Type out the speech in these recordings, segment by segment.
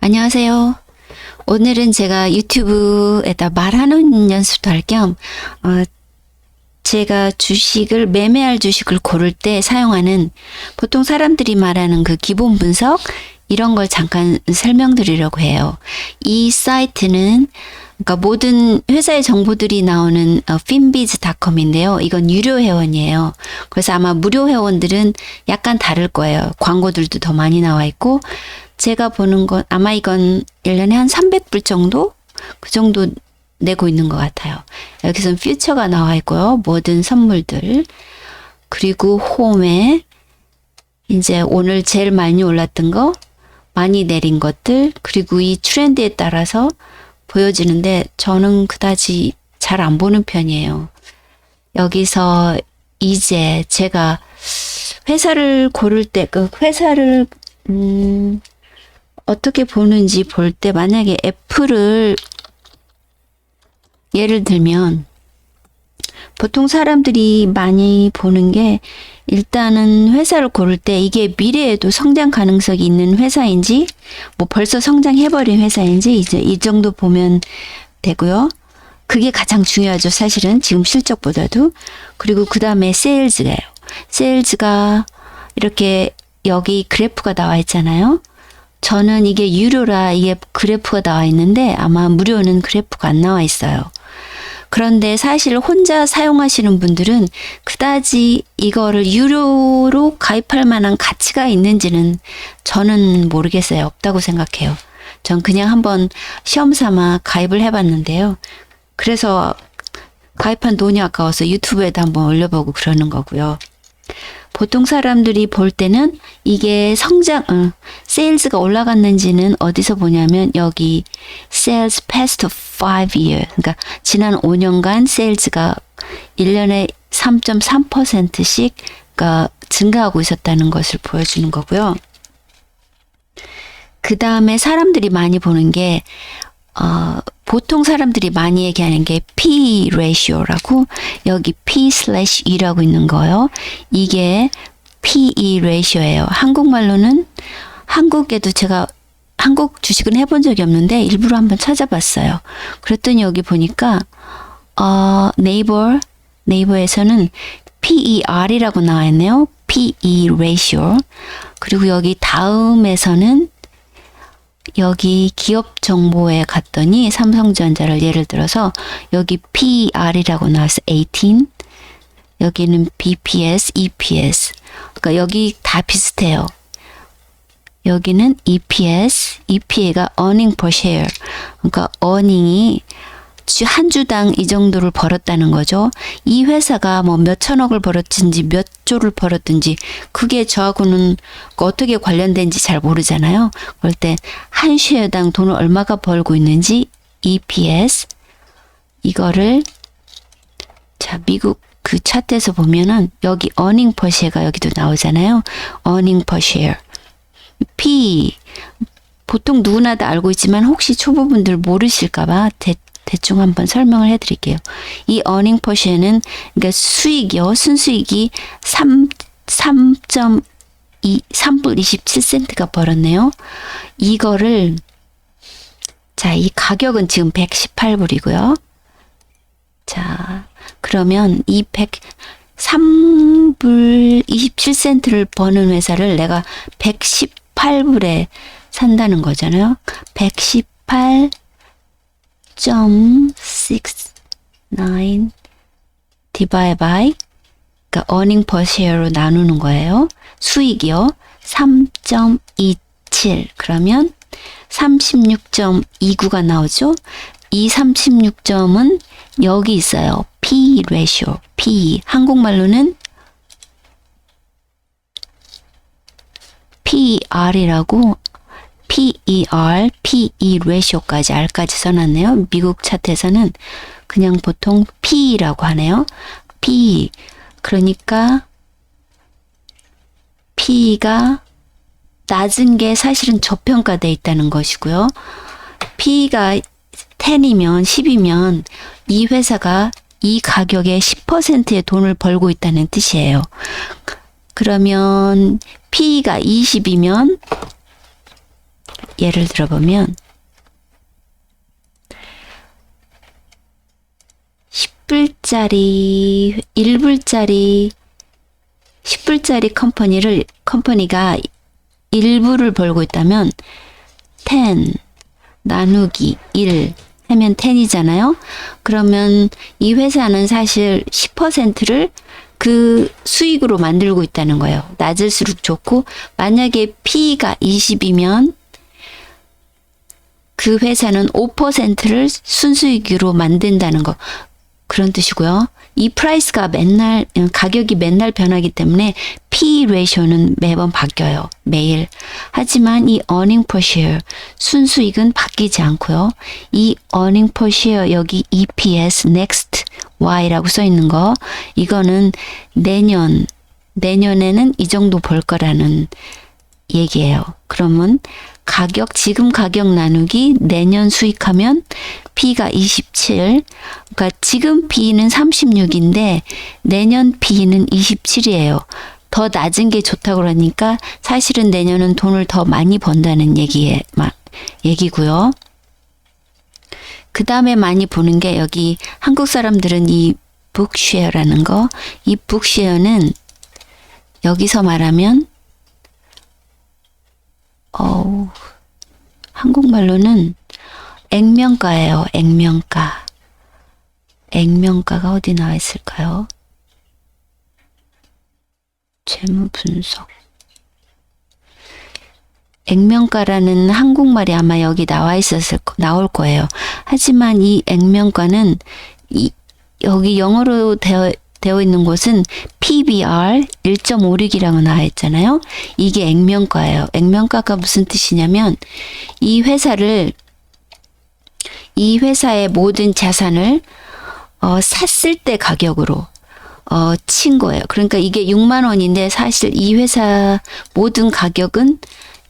안녕하세요. 오늘은 제가 유튜브에다 말하는 연습도 할 겸, 어, 제가 주식을, 매매할 주식을 고를 때 사용하는 보통 사람들이 말하는 그 기본 분석, 이런 걸 잠깐 설명드리려고 해요. 이 사이트는 그러니까 모든 회사의 정보들이 나오는 어, finbiz.com인데요. 이건 유료 회원이에요. 그래서 아마 무료 회원들은 약간 다를 거예요. 광고들도 더 많이 나와 있고 제가 보는 건 아마 이건 1년에 한 300불 정도? 그 정도 내고 있는 것 같아요. 여기선 퓨처가 나와 있고요. 모든 선물들. 그리고 홈에 이제 오늘 제일 많이 올랐던 거, 많이 내린 것들, 그리고 이 트렌드에 따라서 보여지는데 저는 그다지 잘 안 보는 편이에요. 여기서 이제 제가 회사를 고를 때, 그 회사를, 음, 어떻게 보는지 볼 때 만약에 애플을 예를 들면 보통 사람들이 많이 보는 게 일단은 회사를 고를 때 이게 미래에도 성장 가능성이 있는 회사인지 뭐 벌써 성장해버린 회사인지 이제 이 정도 보면 되고요. 그게 가장 중요하죠. 사실은 지금 실적보다도. 그리고 그 다음에 세일즈가요. 세일즈가 이렇게 여기 그래프가 나와 있잖아요. 저는 이게 유료라 이게 그래프가 나와 있는데 아마 무료는 그래프가 안 나와 있어요. 그런데 사실 혼자 사용하시는 분들은 그다지 이거를 유료로 가입할 만한 가치가 있는지는 저는 모르겠어요. 없다고 생각해요. 전 그냥 한번 시험 삼아 가입을 해봤는데요. 그래서 가입한 돈이 아까워서 유튜브에도 한번 올려보고 그러는 거고요. 보통 사람들이 볼 때는 이게 성장, 어, 세일즈가 올라갔는지는 어디서 보냐면 여기 sales past 5 year. 그러니까 지난 5년간 세일즈가 1년에 3.3%씩 그러니까 증가하고 있었다는 것을 보여주는 거고요. 그 다음에 사람들이 많이 보는 게 어, 보통 사람들이 많이 얘기하는 게 P ratio라고 여기 P slash E라고 있는 거요. 이게 PE ratio예요. 한국말로는 한국에도 제가 한국 주식은 해본 적이 없는데 일부러 한번 찾아봤어요. 그랬더니 여기 보니까 어, 네이버 네이버에서는 PER이라고 나와 있네요. PE ratio. 그리고 여기 다음에서는 여기 기업 정보에 갔더니 삼성전자를 예를 들어서 여기 PR이라고 나와서 18 여기는 BPS, EPS 그러니까 여기 다 비슷해요. 여기는 EPS, EPA가 earning per share 그러니까 earning이 한 주당 이 정도를 벌었다는 거죠. 이 회사가 뭐 몇 천억을 벌었든지 몇 조를 벌었든지 그게 저하고는 어떻게 관련된지 잘 모르잖아요. 그럴 때한 쉐어당 돈을 얼마가 벌고 있는지 EPS 이거를 자 미국 그 차트에서 보면은 여기 earning per share가 여기도 나오잖아요. earning per share P 보통 누구나 다 알고 있지만 혹시 초보분들 모르실까봐 대, 대충 한번 설명을 해드릴게요. 이 per share는 그러니까 수익이요. 순수익이 3 3.2 3불 27센트가 벌었네요. 이거를 자, 이 가격은 지금 118불이고요. 자, 그러면 이 103불 27센트를 버는 회사를 내가 118불에 산다는 거잖아요. 118 0.69 divide by 그러니까 earning per share로 나누는 거예요. 수익이요. 3.27 그러면 36.29가 나오죠. 이 36점은 여기 있어요. P ratio. P 한국말로는 PR이라고 PER, PE ratio까지 R까지 써놨네요. 미국 차트에서는 그냥 보통 P라고 하네요. P. 그러니까 P가 낮은 게 사실은 저평가돼 있다는 것이고요. P가 10이면 10이면 이 회사가 이 가격에 10%의 돈을 벌고 있다는 뜻이에요. 그러면 P가 20이면 예를 들어보면 10불짜리, 1불짜리, 10불짜리 컴퍼니를, 컴퍼니가 1불을 벌고 있다면 10 나누기 1 하면 10이잖아요. 그러면 이 회사는 사실 10%를 그 수익으로 만들고 있다는 거예요. 낮을수록 좋고 만약에 P가 20이면 그 회사는 5%를 순수익으로 만든다는 거. 그런 뜻이고요. 이 프라이스가 맨날 가격이 맨날 변하기 때문에 P 레이쇼는 매번 바뀌어요. 매일. 하지만 이 earning per share 순수익은 바뀌지 않고요. 이 earning per share 여기 EPS next Y라고 써 있는 거 이거는 내년 내년에는 이 정도 벌 거라는 얘기예요. 그러면 가격 지금 가격 나누기 내년 수익하면 B가 27. 그러니까 지금 B는 36인데 내년 B는 27이에요. 더 낮은 게 좋다고 그러니까 사실은 내년은 돈을 더 많이 번다는 얘기에 막 얘기고요. 그 다음에 많이 보는 게 여기 한국 사람들은 이 북쉐어라는 거, 이 북쉐어는 여기서 말하면 어우, 한국말로는 액면가예요. 액면가. 액면가가 어디 나와 있을까요? 재무 분석. 액면가라는 한국말이 아마 여기 나와 있었을 거- 나올 거예요. 하지만 이 액면가는 이 여기 영어로 되어 되어 있는 곳은 PBR 1.56이라고 나와 있잖아요. 이게 액면가예요. 액면가가 무슨 뜻이냐면 이 회사를 이 회사의 모든 자산을 어, 샀을 때 가격으로 어, 친 거예요. 그러니까 이게 6만 원인데 사실 이 회사 모든 가격은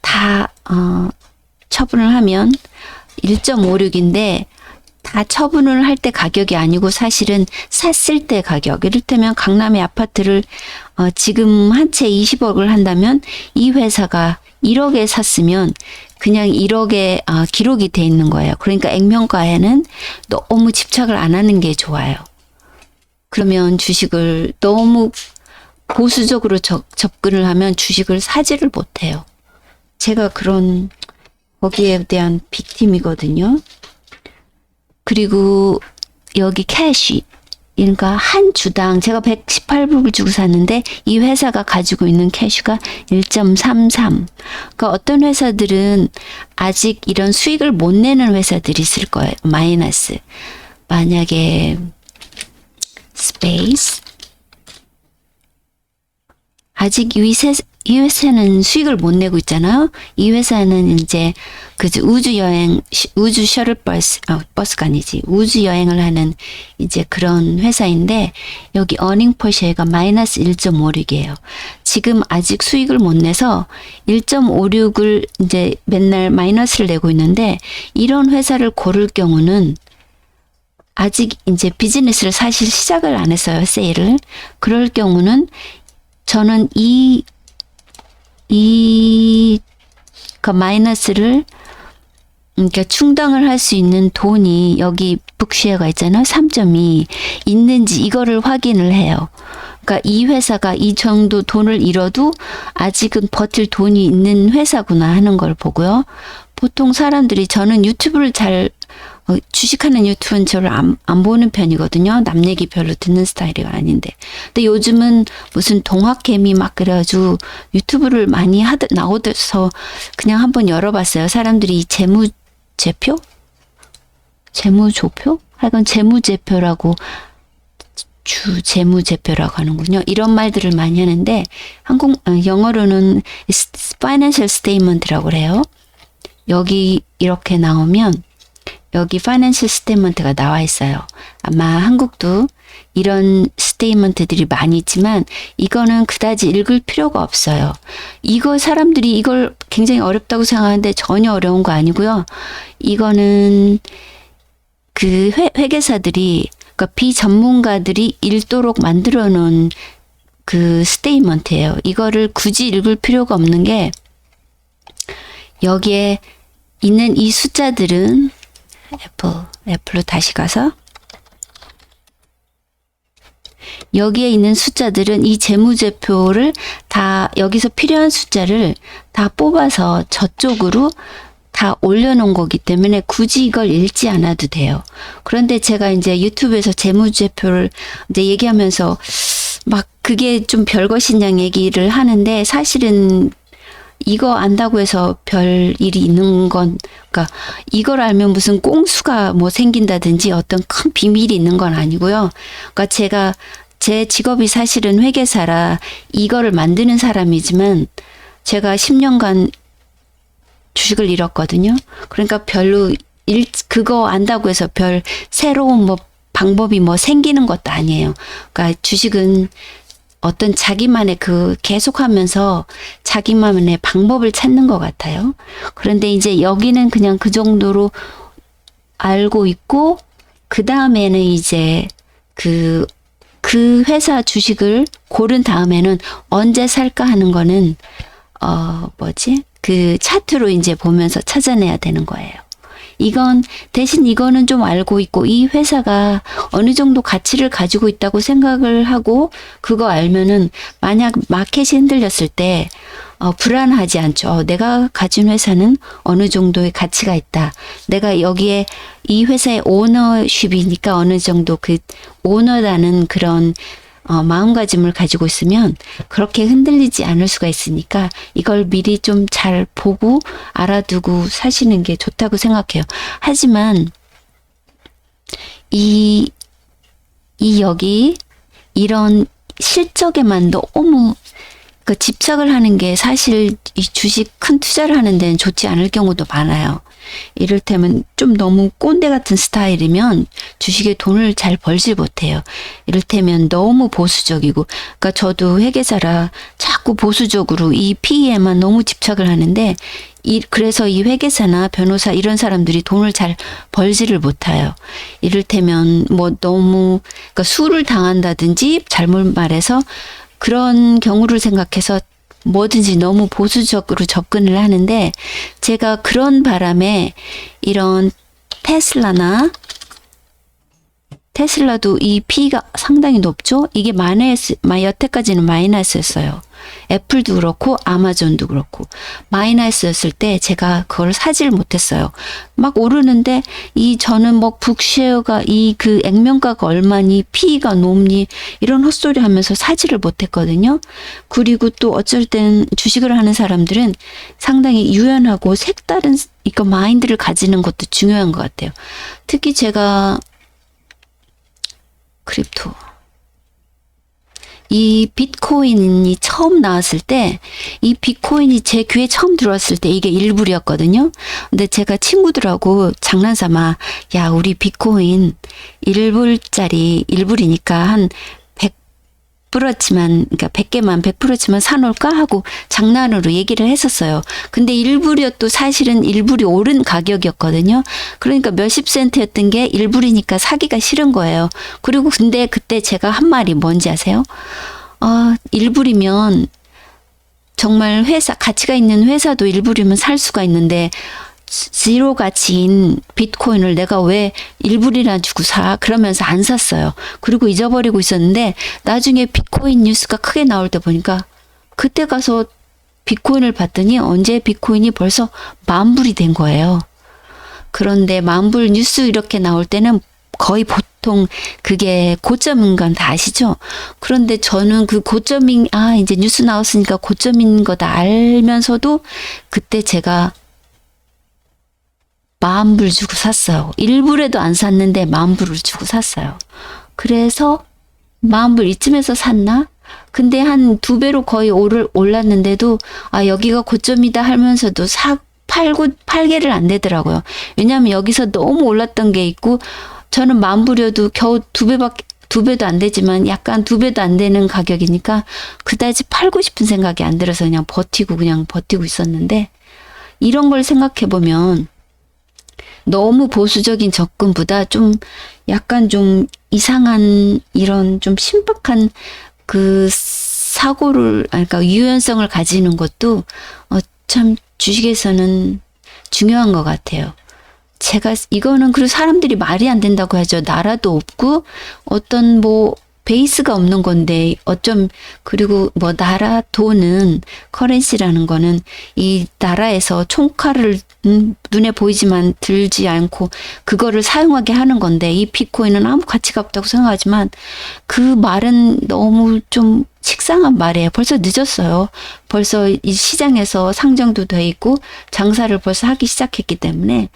다 어, 처분을 하면 1.56인데 다 처분을 할 때 가격이 아니고 사실은 샀을 때 가격. 이를테면 강남의 아파트를 어, 지금 한 채 20억을 한다면 이 회사가 1억에 샀으면 그냥 1억에 아, 기록이 돼 있는 거예요. 그러니까 액면가에는 너무 집착을 안 하는 게 좋아요. 그러면 주식을 너무 보수적으로 접, 접근을 하면 주식을 사지를 못해요. 제가 그런 거기에 대한 빅팀이거든요. 그리고 여기 캐시 그러니까 한 주당 제가 118불을 주고 샀는데 이 회사가 가지고 있는 캐시가 1.33. 그러니까 어떤 회사들은 아직 이런 수익을 못 내는 회사들이 있을 거예요. 마이너스. 만약에 스페이스 아직 이, 회사, 이 회사는 수익을 못 내고 있잖아요. 이 회사는 이제 그 우주 여행, 시- 우주 셔틀 버스, 아, 버스가 아니지. 우주 여행을 하는 이제 그런 회사인데 여기 어닝 퍼시가 마이너스 1.56이에요. 지금 아직 수익을 못 내서 1.56을 이제 맨날 마이너스를 내고 있는데 이런 회사를 고를 경우는 아직 이제 비즈니스를 사실 시작을 안 했어요, 세일을. 그럴 경우는 저는 이, 이, 그 마이너스를, 그러니까 충당을 할 수 있는 돈이 여기 북시에가 있잖아요. 3.2 있는지 이거를 확인을 해요. 그러니까 이 회사가 이 정도 돈을 잃어도 아직은 버틸 돈이 있는 회사구나 하는 걸 보고요. 보통 사람들이 저는 유튜브를 잘 어, 주식하는 유튜브는 저를 안, 안 보는 편이거든요. 남 얘기 별로 듣는 스타일이 아닌데. 근데 요즘은 무슨 동학개미 막 그래가지고 유튜브를 많이 하드, 나오셔서 그냥 한번 열어봤어요. 사람들이 이 재무제표? 재무조표? 하여간 재무제표라고 주 재무제표라고 하는군요. 이런 말들을 많이 하는데 한국 어, 영어로는 financial statement라고 그래요. 여기 이렇게 나오면 여기 파이낸셜 스테이먼트가 나와 있어요. 아마 한국도 이런 스테이먼트들이 많이 있지만 이거는 그다지 읽을 필요가 없어요. 이거 사람들이 이걸 굉장히 어렵다고 생각하는데 전혀 어려운 거 아니고요. 이거는 그 회, 회계사들이 그러니까 비전문가들이 읽도록 만들어 놓은 그 스테이먼트예요. 이거를 굳이 읽을 필요가 없는 게 여기에 있는 이 숫자들은 애플, 애플로 다시 가서 여기에 있는 숫자들은 이 재무제표를 다 여기서 필요한 숫자를 다 뽑아서 저쪽으로 다 올려놓은 거기 때문에 굳이 이걸 읽지 않아도 돼요. 그런데 제가 이제 유튜브에서 재무제표를 이제 얘기하면서 막 그게 좀 별것이냐 얘기를 하는데 사실은 이거 안다고 해서 별 일이 있는 건, 그러니까 이걸 알면 무슨 꽁수가 뭐 생긴다든지 어떤 큰 비밀이 있는 건 아니고요. 그러니까 제가 제 직업이 사실은 회계사라 이거를 만드는 사람이지만 제가 10년간 주식을 잃었거든요. 그러니까 별로 일, 그거 안다고 해서 별 새로운 뭐 방법이 뭐 생기는 것도 아니에요. 그러니까 주식은 어떤 자기만의 그 계속하면서 자기만의 방법을 찾는 것 같아요. 그런데 이제 여기는 그냥 그 정도로 알고 있고, 그 다음에는 이제 그, 그 회사 주식을 고른 다음에는 언제 살까 하는 거는, 어, 뭐지? 그 차트로 이제 보면서 찾아내야 되는 거예요. 이건 대신 이거는 좀 알고 있고 이 회사가 어느 정도 가치를 가지고 있다고 생각을 하고 그거 알면은 만약 마켓이 흔들렸을 때 어, 불안하지 않죠. 어, 내가 가진 회사는 어느 정도의 가치가 있다. 내가 여기에 이 회사의 오너십이니까 어느 정도 그 오너라는 그런 어, 마음가짐을 가지고 있으면 그렇게 흔들리지 않을 수가 있으니까 이걸 미리 좀 잘 보고 알아두고 사시는 게 좋다고 생각해요. 하지만 이, 이 여기 이런 실적에만 너무 그 집착을 하는 게 사실 이 주식 큰 투자를 하는 데는 좋지 않을 경우도 많아요. 이를테면 좀 너무 꼰대 같은 스타일이면 주식에 돈을 잘 벌질 못해요. 이를테면 너무 보수적이고, 그러니까 저도 회계사라 자꾸 보수적으로 이 PE에만 너무 집착을 하는데, 이, 그래서 이 회계사나 변호사 이런 사람들이 돈을 잘 벌지를 못해요. 이를테면 뭐 너무 그러니까 수를 당한다든지 잘못 말해서 그런 경우를 생각해서 뭐든지 너무 보수적으로 접근을 하는데 제가 그런 바람에 이런 테슬라나 테슬라도 이 P가 상당히 높죠? 이게 마이너스, 마- 여태까지는 마이너스였어요. 애플도 그렇고, 아마존도 그렇고, 마이너스였을 때 제가 그걸 사질 못했어요. 막 오르는데, 이 저는 뭐 북쉐어가 이 그 액면가가 얼마니, P가 높니, 이런 헛소리 하면서 사지를 못했거든요. 그리고 또 어쩔 땐 주식을 하는 사람들은 상당히 유연하고 색다른 이거 마인드를 가지는 것도 중요한 것 같아요. 특히 제가 크립토. 이 비트코인이 처음 나왔을 때, 이 비트코인이 제 귀에 처음 들어왔을 때 이게 일불이었거든요. 근데 제가 친구들하고 장난삼아, 야, 우리 비트코인 일불짜리, 일불이니까 한 100%치만, 그러니까 100개만 100%치만 사놓을까? 하고 장난으로 얘기를 했었어요. 근데 일불이었도 사실은 일불이 오른 가격이었거든요. 그러니까 몇십 센트였던 게 일불이니까 사기가 싫은 거예요. 그리고 근데 그때 제가 한 말이 뭔지 아세요? 아, 일불이면 정말 회사, 가치가 있는 회사도 일불이면 살 수가 있는데, 지로 가치인 비트코인을 내가 왜 일불이나 주고 사? 그러면서 안 샀어요. 그리고 잊어버리고 있었는데, 나중에 비트코인 뉴스가 크게 나올 때 보니까, 그때 가서 비트코인을 봤더니 언제 비트코인이 벌써 만불이 된 거예요. 그런데 만불 뉴스 이렇게 나올 때는 거의 보통 그게 고점인 건 다 아시죠? 그런데 저는 그 고점인, 아, 이제 뉴스 나왔으니까 고점인 거 다 알면서도 그때 제가 만불 주고 샀어요. 일불에도 안 샀는데 만불을 주고 샀어요. 그래서 만불 이쯤에서 샀나? 근데 한 두 배로 거의 오를 올랐는데도 아 여기가 고점이다 하면서도 사 팔고 팔개를 안 되더라고요. 왜냐하면 여기서 너무 올랐던 게 있고 저는 만불여도 겨우 두 배밖에 두 배도 안 되지만 약간 두 배도 안 되는 가격이니까 그다지 팔고 싶은 생각이 안 들어서 그냥 버티고 그냥 버티고 있었는데 이런 걸 생각해 보면 너무 보수적인 접근보다 좀 약간 좀 이상한 이런 좀 신박한 그 사고를 아니, 그러니까 유연성을 가지는 것도 어, 참 주식에서는 중요한 것 같아요. 제가 이거는 그리고 사람들이 말이 안 된다고 하죠. 나라도 없고 어떤 뭐 베이스가 없는 건데 어쩜 그리고 뭐 나라 돈은 커런시라는 거는 이 나라에서 총칼을 음, 눈에 보이지만 들지 않고 그거를 사용하게 하는 건데 이 비트코인은 아무 가치가 없다고 생각하지만 그 말은 너무 좀 식상한 말이에요. 벌써 늦었어요. 벌써 이 시장에서 상정도 돼 있고 장사를 벌써 하기 시작했기 때문에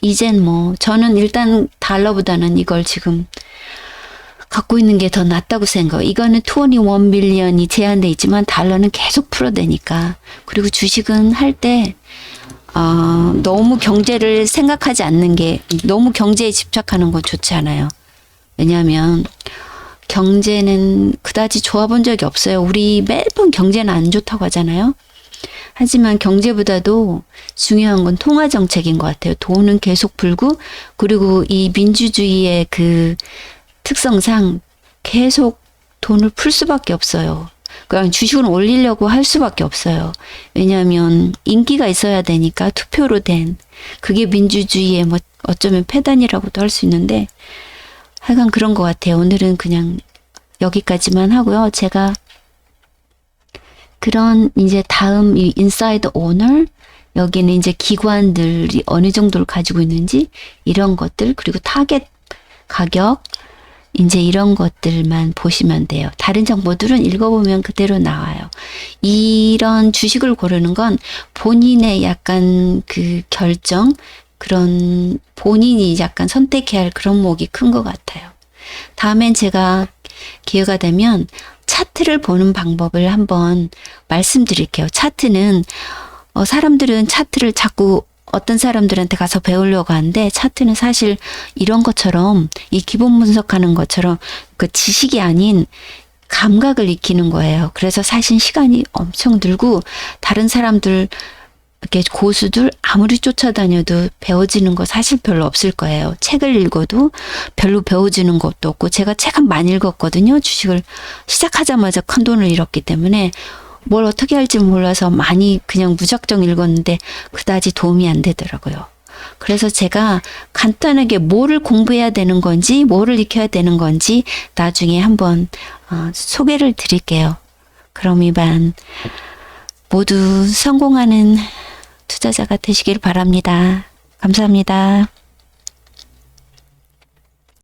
이젠 뭐 저는 일단 달러보다는 이걸 지금 갖고 있는 게 더 낫다고 생각해요. 이거는 21 밀리언이 제한돼 있지만 달러는 계속 풀어대니까. 그리고 주식은 할때 어, 너무 경제를 생각하지 않는 게 너무 경제에 집착하는 건 좋지 않아요. 왜냐하면 경제는 그다지 좋아 본 적이 없어요. 우리 매번 경제는 안 좋다고 하잖아요. 하지만 경제보다도 중요한 건 통화 정책인 것 같아요. 돈은 계속 불고 그리고 이 민주주의의 그 특성상 계속 돈을 풀 수밖에 없어요. 그냥 주식은 올리려고 할 수밖에 없어요. 왜냐하면 인기가 있어야 되니까 투표로 된 그게 민주주의의 뭐 어쩌면 패단이라고도 할 수 있는데 하여간 그런 것 같아요. 오늘은 그냥 여기까지만 하고요. 제가 그런 이제 다음 이 인사이드 오너 여기는 이제 기관들이 어느 정도를 가지고 있는지 이런 것들 그리고 타겟 가격 이제 이런 것들만 보시면 돼요. 다른 정보들은 읽어보면 그대로 나와요. 이런 주식을 고르는 건 본인의 약간 그 결정, 그런 본인이 약간 선택해야 할 그런 목이 큰 것 같아요. 다음엔 제가 기회가 되면 차트를 보는 방법을 한번 말씀드릴게요. 차트는 어, 사람들은 차트를 자꾸 어떤 사람들한테 가서 배우려고 하는데 차트는 사실 이런 것처럼 이 기본 분석하는 것처럼 그 지식이 아닌 감각을 익히는 거예요. 그래서 사실 시간이 엄청 들고 다른 사람들 이렇게 고수들 아무리 쫓아다녀도 배워지는 거 사실 별로 없을 거예요. 책을 읽어도 별로 배워지는 것도 없고 제가 책한 많이 읽었거든요. 주식을 시작하자마자 큰 돈을 잃었기 때문에 뭘 어떻게 할지 몰라서 많이 그냥 무작정 읽었는데 그다지 도움이 안 되더라고요. 그래서 제가 간단하게 뭐를 공부해야 되는 건지, 뭐를 익혀야 되는 건지 나중에 한번 어, 소개를 드릴게요. 그럼 이만 모두 성공하는 투자자가 되시길 바랍니다. 감사합니다.